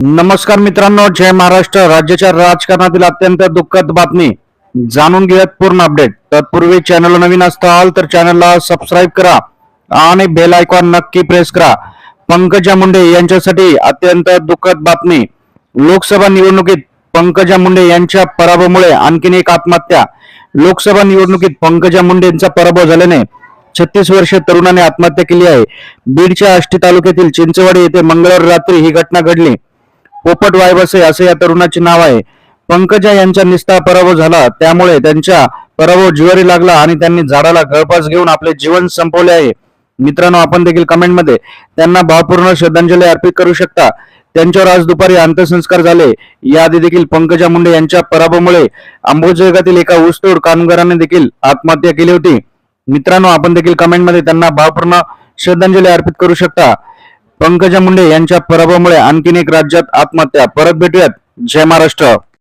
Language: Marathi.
नमस्कार मित्रांनो जय महाराष्ट्र. राज्याच्या राजकारणातील अत्यंत दुःखद बातमी. जाणून घेऊयात पूर्ण अपडेट तत्पूर्वी चॅनल नवीन असताल तर चॅनलला सबस्क्राईब करा आणि बेल आयकॉन नक्की प्रेस करा. पंकजा मुंडे यांच्यासाठी अत्यंत दुःखद बातमी. लोकसभा निवडणुकीत पंकजा मुंडे यांच्या पराभवामुळे आणखीन एक आत्महत्या. लोकसभा निवडणुकीत पंकजा मुंडे यांचा पराभव झाल्याने छत्तीस वर्ष तरुणाने आत्महत्या केली आहे. बीडच्या आष्टी तालुक्यातील चिंचवाडी येथे मंगळवार रात्री ही घटना घडली. पोपट वायबसे असे या तरुणाचे नाव आहे. पंकजा यांचा निस्ता पराभव झाला त्यामुळे त्यांच्या पराभव जिवारी लागला आणि त्यांनी झाडाला गळपास घेऊन आपले जीवन संपवले आहे. मित्रांनो आपण देखील कमेंटमध्ये त्यांना भावपूर्ण श्रद्धांजली अर्पित करू शकता. त्यांच्यावर आज दुपारी अंत्यसंस्कार झाले. याआधी देखील पंकजा मुंडे यांच्या पराभवामुळे अंबोजगातील एका ऊसतोड कामगाराने देखील आत्महत्या केली होती. मित्रांनो आपण देखील कमेंटमध्ये त्यांना भावपूर्ण श्रद्धांजली अर्पित करू शकता. पंकजा मुंडे यांच्या पराभवामुळे आणखीन एक राज्यात आत्महत्या. परत भेटूयात. जय महाराष्ट्र.